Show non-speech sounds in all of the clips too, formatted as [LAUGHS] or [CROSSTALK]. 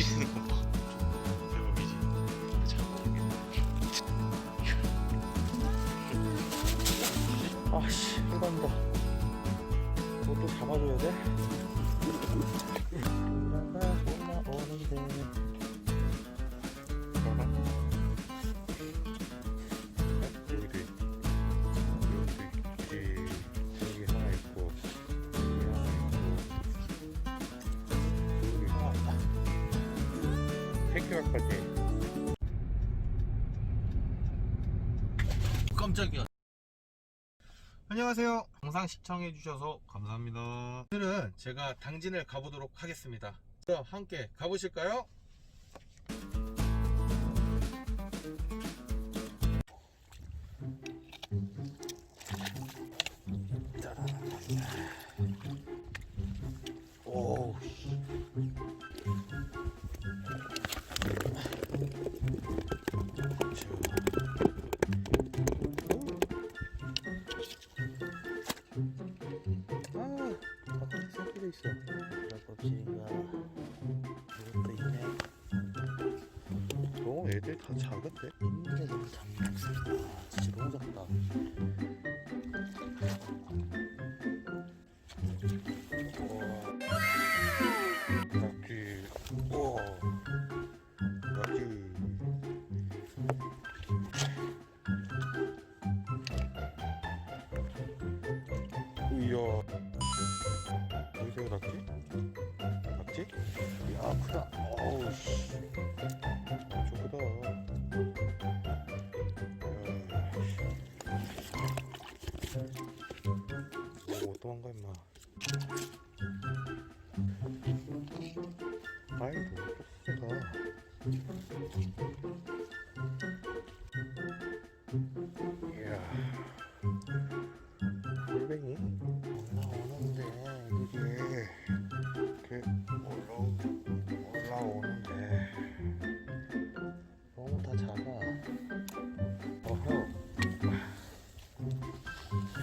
소리 내는 거 봐. 아씨 해간다 이것도 잡아줘야 돼? 올라가 올라오는데 새끼갈까지. 깜짝이야 안녕하세요 영상 시청해 주셔서 감사합니다 오늘은 제가 당진을 가보도록 하겠습니다 그럼 함께 가보실까요? 너 애들 다 작은데? 있는데 너무 작네. 아, 진짜 너무 작다. 낙지. 우와. 낙지. 이야. 낙지? 낙지? 오, 도망가 임마. 아이, 너무 크다.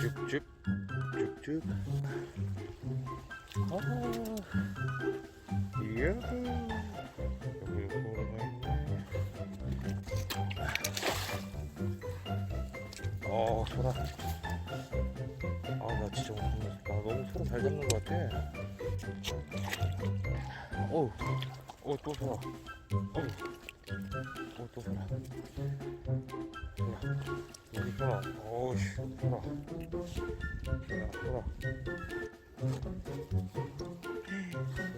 쭉쭉 쭉쭉. 아, 이야. 여기 보러가 있네. 어 소라. 아나 진짜 오늘 나 너무 소라 잘 잡는 것 같아. 어우 어또 소라. 어우 어또 소라. 소라. 여기 소라 어 우씨 소라 야 소라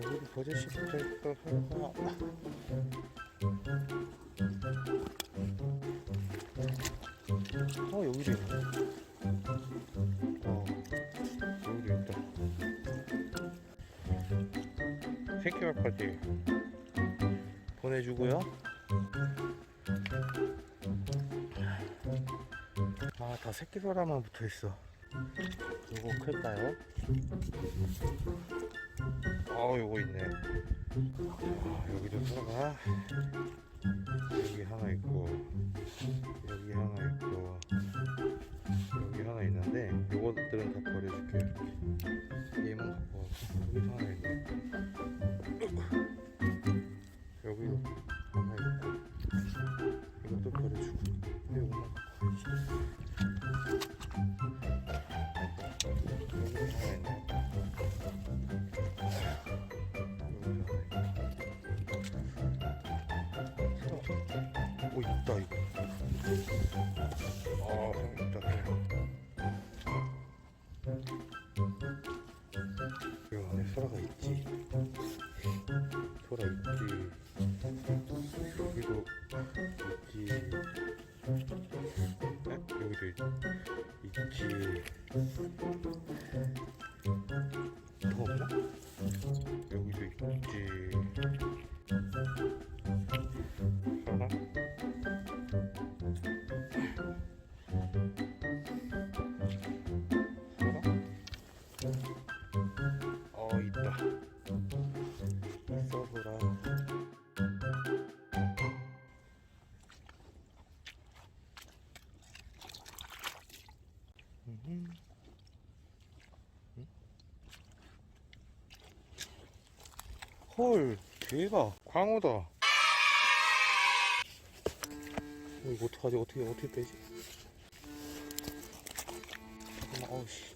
여기 버젓이 붙어있다 소라 어 여기도 있네 어 여기도 있다 새끼갈까지 보내주고요 아 다 새끼 소라만 붙어 있어. 요거 클까요? 아 요거 있네. 아 여기도 소라가. 여기 하나 있고 여기 하나 있고 여기 하나 있는데 요것들은 다 버려줄게요. 얘만 갖고 여기도 하나 있네 소라 있지 여기도 있지 아, 여기도 있, 있지 더 없나? 여기도 있지 헐 대박. 광어다. 어, 이거 어떡하지? 어떻게 어떻게 빼지? 잠깐만 어우씨.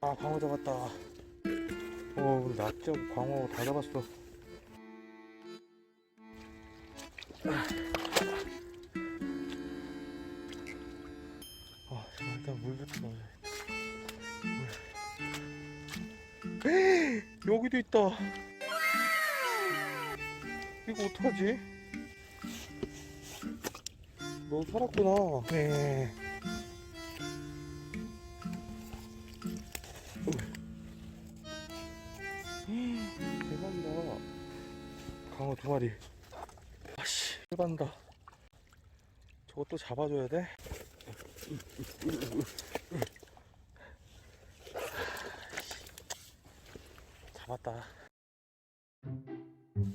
아 광어 잡았다. 어 오늘 낮죠 광어 다 잡았어 아 잠깐 일단 물부터 넣어야 물. 여기도 있다. 이거 어떡하지? 너 살았구나. 네. 대박이다. 강어 두 마리 저거 또 잡아줘야 돼? 잡았다.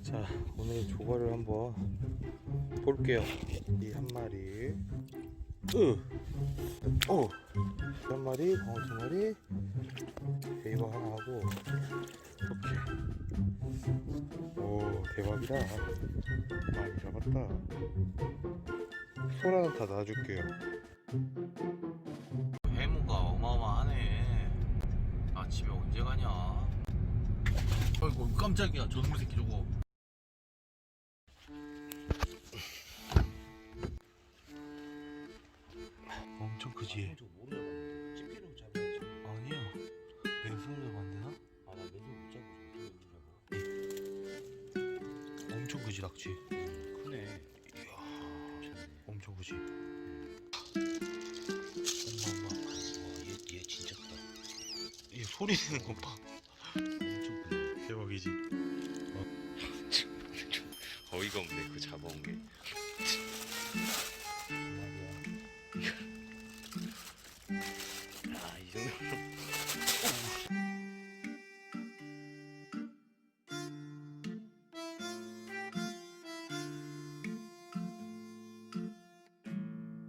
자 오늘 조과를 한번 볼게요. 이 한 마리. 으 어 한 마리 광어 두 마리 베이버 하나 하고 이렇게. 오 대박이다 많이 잡았다. 소라는 다 놔줄게요. 해무가 어마어마하네. 아 집에 언제 가냐? 아이고 깜짝이야. 저놈의 새끼 저거 낙지지 낙지. 크네. 이야 엄청 크지? 음. 엄마 엄마 얘얘 진짜 크다. 얘 소리 내는 거봐. 엄청 크네. 대박이지? 어. [LAUGHS] 어이가 없네 그 잡아온 게. 야, [LAUGHS] 아, 이 정도면